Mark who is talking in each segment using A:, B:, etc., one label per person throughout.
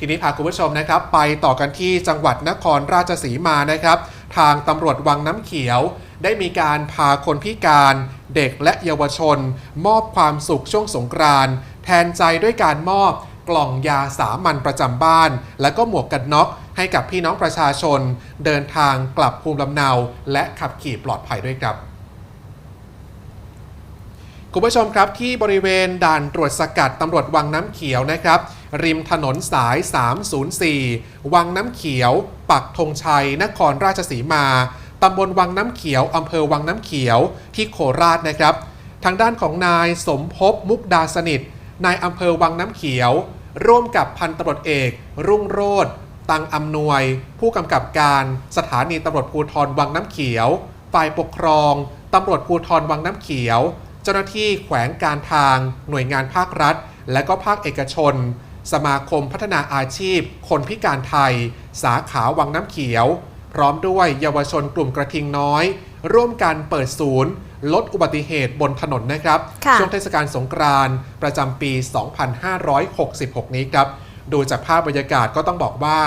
A: ทีนี้พาคุณผู้ชมนะครับ ไปต่อกันที่จังหวัดนครราชสีมานะครับ ทางตำรวจวังน้ำเขียว ได้มีการพาคนพิการเด็กและเยาวชน มอบความสุขช่วงสงกรานต์แทนใจด้วยการมอบกล่องยาสามัญประจำบ้าน และก็หมวกกันน็อกให้กับพี่น้องประชาชน เดินทางกลับภูมิลำเนา และขับขี่ปลอดภัยด้วยครับคุณผู้ชมครับที่บริเวณด่านตรวจสกัดตำรวจวังน้ำเขียวนะครับ ริมถนนสาย 304 วังน้ำเขียว ปักธงชัย นครราชสีมา ตำบลวังน้ำเขียว อำเภอวังน้ำเขียว ที่โคราชนะครับ ทางด้านของนายสมภพมุกดาสนิท นายอำเภอวังน้ำเขียว ร่วมกับพันตำรวจเอก รุ่งโรธตังอำนวย ผู้กำกับการสถานีตำรวจภูธรวังน้ำเขียว ฝ่ายปกครองตำรวจภูธรวังน้ำเขียว เจ้าหน้าที่แขวงการทาง หน่วยงานภาครัฐ และก็ภาคเอกชน สมาคมพัฒนาอาชีพ คนพิการไทย สาขาวังน้ำเขียว พร้อมด้วยเยาวชนกลุ่มกระทิงน้อย ร่วมกันเปิดศูนย์ ลดอุบัติเหตุบนถนนนะครับ
B: ค่ะ
A: ช่วงเทศกาลสงกรานต์ประจำปี 2566 นี้ครับ ดูจากภาพบรรยากาศก็ต้องบอกว่า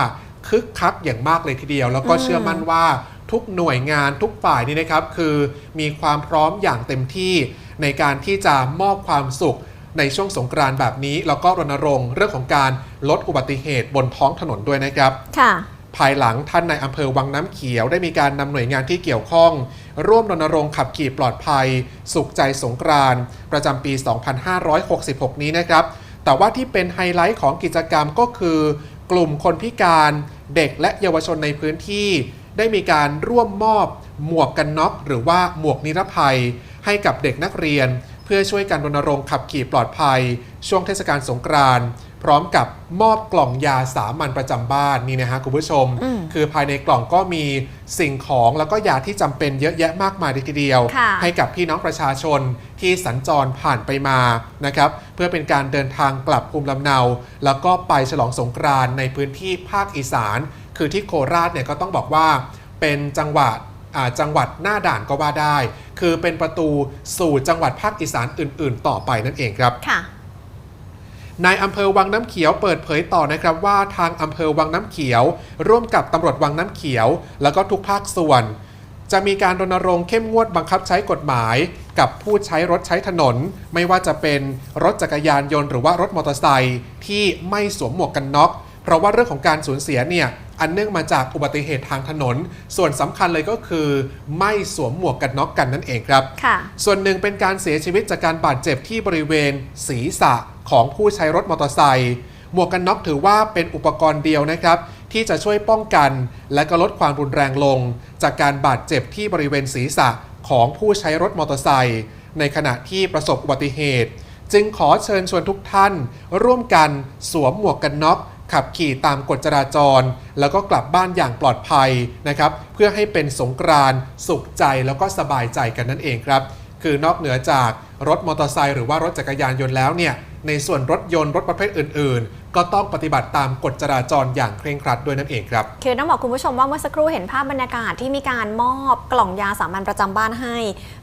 A: คึกคักอย่างมากเลยทีเดียว แล้วก็
B: อืม
A: เชื่อมั่นว่าทุกหน่วยงานทุกฝ่ายนี่นะครับ คือมีความพร้อมอย่างเต็มที่ในการที่จะมอบความสุข ในช่วงสงกรานต์แบบนี้ แล้วก็รณรงค์เรื่องของการลดอุบัติเหตุบนท้องถนนด้วยนะครับ
B: ค่ะ
A: ภายหลังท่านในายอำเภอวังน้ำเขียวได้มีการนำหน่วยงานที่เกี่ยวข้อง ร่วมรณรงค์ขับขี่ปลอดภัย สุขใจสงกรานต์ประจำปี 2566 นี้นะครับ แต่ว่าที่เป็นไฮไลท์ของกิจกรรมก็คือ กลุ่มคนพิการเด็กและเยาวชนในพื้นที่ ได้มีการร่วมมอบหมวกกันน็อกหรือว่าหมวกนิรภัย ให้กับเด็กนักเรียนเพื่อช่วยกันรณรงค์ขับขี่ปลอดภัย ช่วงเทศกาลสงกรานต์พร้อมกับมอบกล่องยาสามัญประจำบ้านนี่นะฮะคุณผู้ชม
B: อืม
A: คือภายในกล่องก็มีสิ่งของแล้วก็ยาที่จำเป็นเยอะแยะมากมายเลยทีเดียว
B: ค่ะ
A: ให้กับพี่น้องประชาชนที่สัญจรผ่านไปมานะครับเพื่อเป็นการเดินทางกลับภูมิลำเนา แล้วก็ไปฉลองสงกรานต์ในพื้นที่ภาคอีสาน คือที่โคราชเนี่ยก็ต้องบอกว่าเป็นจังหวัดอ่า จังหวัดหน้าด่านก็ว่าได้ คือเป็นประตูสู่จังหวัดภาคอีสานอื่น ๆ ต่อไปนั่นเองครับ
B: ค่ะ
A: นายอำเภอวังน้ำเขียวเปิดเผยต่อนะครับว่าทางอำเภอวังน้ำเขียว ร่วมกับตำรวจวังน้ำเขียว แล้วก็ทุกภาคส่วน จะมีการรณรงค์เข้มงวดบังคับใช้กฎหมาย กับผู้ใช้รถใช้ถนน ไม่ว่าจะเป็นรถจักรยานยนต์หรือว่ารถมอเตอร์ไซค์ที่ไม่สวมหมวกกันน็อก เพราะว่าเรื่องของการสูญเสียเนี่ยอันเนื่องมาจากอุบัติเหตุทางถนน ส่วนสำคัญเลยก็คือ ไม่สวมหมวกกันน็อกกันนั่นเองครับ
B: ค่ะ
A: ส่วนหนึ่งเป็นการเสียชีวิตจากการบาดเจ็บที่บริเวณศีรษะของผู้ใช้รถมอเตอร์ไซค์หมวกกันน็อกถือว่าเป็นอุปกรณ์เดียวนะครับ ที่จะช่วยป้องกัน และก็ลดความรุนแรงลง จากการบาดเจ็บที่บริเวณศีรษะของผู้ใช้รถมอเตอร์ไซค์ในขณะที่ประสบอุบัติเหตุ จึงขอเชิญชวนทุกท่าน ร่วมกันสวมหมวกกันน็อก ขับขี่ตามกฎจราจร แล้วก็กลับบ้านอย่างปลอดภัยนะครับเพื่อให้เป็นสงกรานต์สุขใจแล้วก็สบายใจกันนั่นเองครับ คือนอกเหนือจากรถมอเตอร์ไซค์หรือว่ารถจักรยานยนต์แล้วเนี่ยในส่วนรถยนต์รถประเภทอื่น ก็ต้องปฏิบัติตามกฎจราจรอย่างเคร่งครัดด้วยนั่นเองครับ
B: คือต้องบอกคุณผู้ชมว่าเมื่อสักครู่เห็นภาพบรรยากาศที่มีการมอบกล่องยาสามัญประจำบ้านให้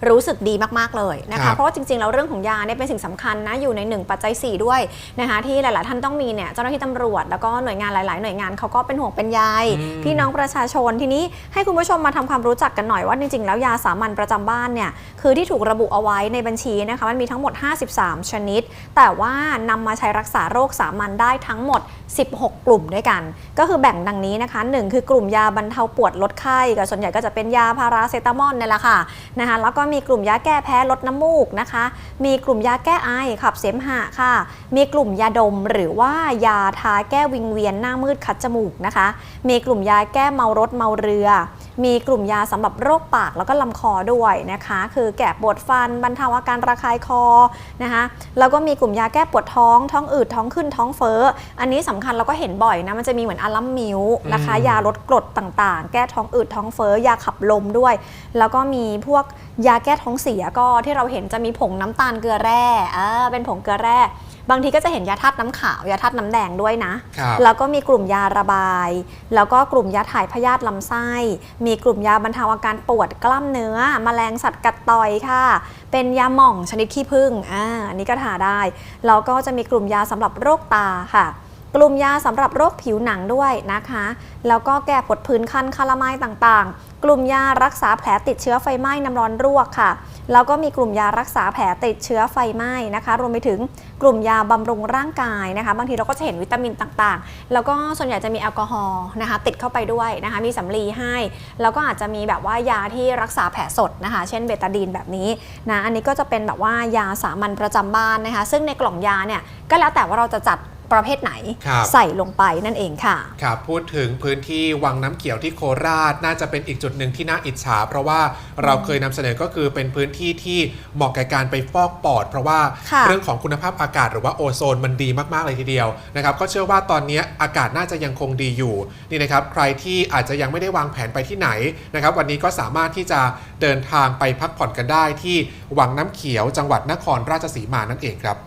B: รู้สึกดีมากๆเลยนะ
A: ครั
B: คะ
A: บ
B: เพราะว่าจริงๆแล้วเรื่องของยาเนี่ยเป็นสิ่งสำคัญนะอยู่ในหนึ่งปัจจัย 4 ด้วยนะคะที่หลายๆท่านต้องมีเนี่ยเจ้าหน้าที่ตำรวจแล้วก็หน่วยงานหลาย ๆ หน่วยงานเขาก็เป็นห่วงเป็นใย
A: อืม
B: พี่น้องประชาชนทีนี้ให้คุณผู้ชมมาทำความรู้จักกันหน่อยว่าจริงๆแล้วยาสามัญประจำบ้านเนี่ยคือที่ถูกระบุเอาไว้ในบัญชีนะคะมันมีทั้งหมด 53 ชนิด แต่ว่านำมาใช้รักษาโรคสามัญได้ทั้งหมด 16 กลุ่มด้วยกัน ก็คือแบ่งดังนี้นะคะ 1 คือกลุ่มยาบรรเทาปวดลดไข้ก็ส่วนใหญ่ก็จะเป็นยาพาราเซตามอลนี่แหละค่ะนะคะแล้วก็มีกลุ่มยาแก้แพ้ลดน้ำมูกนะคะ มีกลุ่มยาแก้ไอขับเสมหะค่ะ มีกลุ่มยาดมหรือว่ายาทาแก้วิงเวียนหน้ามืดคัดจมูกนะคะ มีกลุ่มยาแก้เมารถเมาเรือ มีกลุ่มยาสำหรับโรคปากแล้วก็ลำคอด้วยนะคะ คือแก้ปวดฟันบรรเทาอาการระคายคอนะคะแล้วก็มีกลุ่มยาแก้ปวดท้อง ท้องอืดท้องขึ้นท้องเฟ้ออันนี้สำคัญเราก็เห็นบ่อยนะ มันจะมีเหมือนอาลัมมิวนะคะ
A: อืม
B: ยาลดกรดต่างๆ แก้ท้องอืดท้องเฟ้อยาขับลมด้วย แล้วก็มีพวกยาแก้ท้องเสียก็ที่เราเห็นจะมีผงน้ำตาลเกลือแร่อ่าเป็นผงเกลือแร่ บางทีก็จะเห็นยาธาตุน้ำขาวยาธาตุน้ำแดงด้วยนะ
A: ครับ
B: แล้วก็มีกลุ่มยาระบาย แล้วก็กลุ่มยาถ่ายพยาธิลำไส้ มีกลุ่มยาบรรเทาอาการปวดกล้ามเนื้อแมลงสัตว์กัดต่อยค่ะ เป็นยาหม่องชนิดขี้ผึ้งอ่าอันนี้ก็ทาได้แล้วก็จะมีกลุ่มยาสำหรับโรคตาค่ะกลุ่มยาสำหรับโรคผิวหนังด้วยนะคะ แล้วก็แก้ผดพื้นคันคาราไมายต่างๆ กลุ่มยารักษาแผลติดเชื้อไฟไหม้น้ำร้อนรวกค่ะ แล้วก็มีกลุ่มยารักษาแผลติดเชื้อไฟไหม้นะคะ รวมไปถึงกลุ่มยาบำรุงร่างกายนะคะ บางทีเราก็จะเห็นวิตามินต่างๆ แล้วก็ส่วนใหญ่จะมีแอลกอฮอล์นะคะ ติดเข้าไปด้วยนะคะ มีสำลีให้ แล้วก็อาจจะมีแบบว่ายาที่รักษาแผลสดนะคะ เช่นเบตาดีนแบบนี้นะ อันนี้ก็จะเป็นแบบว่ายาสามัญประจำบ้านนะคะ ซึ่งในกล่องยาเนี่ยก็แล้วแต่ว่าเราจะจัด ประเภทไหน
A: ครับ
B: ใส่ลงไปนั่นเองค่ะ
A: ครับพูดถึงพื้นที่วังน้ำเขียวที่โคราชน่าจะเป็นอีกจุดหนึ่งที่น่าอิจฉา เพราะว่าเราเคยนำเสนอก็คือเป็นพื้นที่ที่เหมาะแก่การไปฟอกปอด เพราะว่า
B: ค่ะ
A: เรื่องของคุณภาพอากาศหรือว่าโอโซนมันดีมากๆเลยทีเดียวนะครับก็เชื่อว่าตอนนี้อากาศน่าจะยังคงดีอยู่นี่นะครับใครที่อาจจะยังไม่ได้วางแผนไปที่ไหนนะครับวันนี้ก็สามารถที่จะเดินทางไปพักผ่อนกันได้ที่วังน้ำเขียวจังหวัดนครราชสีมานั่นเองครับ